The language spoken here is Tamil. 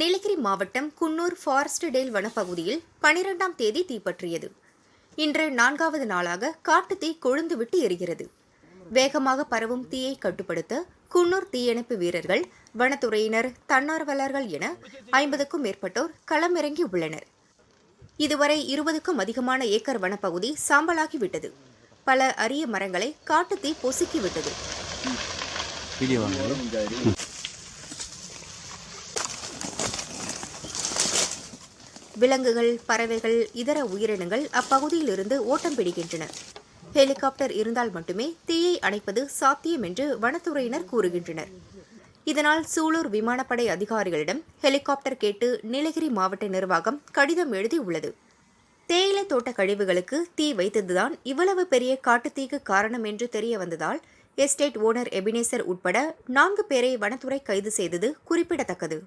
நீலகிரி மாவட்டம் குன்னூர் ஃபாரஸ்ட் டேல் வனப்பகுதியில் பனிரெண்டாம் தேதி தீப்பற்றியது. இன்று நான்காவது நாளாக காட்டுத்தீ கொழுந்துவிட்டு எரிகிறது. வேகமாக பரவும் தீயை கட்டுப்படுத்த குன்னூர் தீயணைப்பு வீரர்கள் வனத்துறையினர் தன்னார்வலர்கள் என ஐம்பதுக்கும் மேற்பட்டோர் களமிறங்கி உள்ளனர். இதுவரை இருபதுக்கும் அதிகமான ஏக்கர் வனப்பகுதி சாம்பலாகிவிட்டது. பல அரிய மரங்களை காட்டுத்தீ பொசுக்கிவிட்டது. விலங்குகள் பறவைகள் இதர உயிரினங்கள் அப்பகுதியிலிருந்து ஓட்டம் பிடிக்கின்றன. ஹெலிகாப்டர் இருந்தால் மட்டுமே தீயை அணைப்பது சாத்தியம் என்று வனத்துறையினர் கூறுகின்றனர். இதனால் சூலூர் விமானப்படை அதிகாரிகளிடம் ஹெலிகாப்டர் கேட்டு நீலகிரி மாவட்ட நிர்வாகம் கடிதம் எழுதி உள்ளது தேயிலை தோட்ட கழிவுகளுக்கு தீ வைத்ததுதான் இவ்வளவு பெரிய காட்டுத்தீக்கு காரணம் என்று தெரிய வந்ததால் எஸ்டேட் ஓனர் எபினேசர் உட்பட நான்கு பேரை வனத்துறை கைது செய்தது குறிப்பிடத்தக்கது.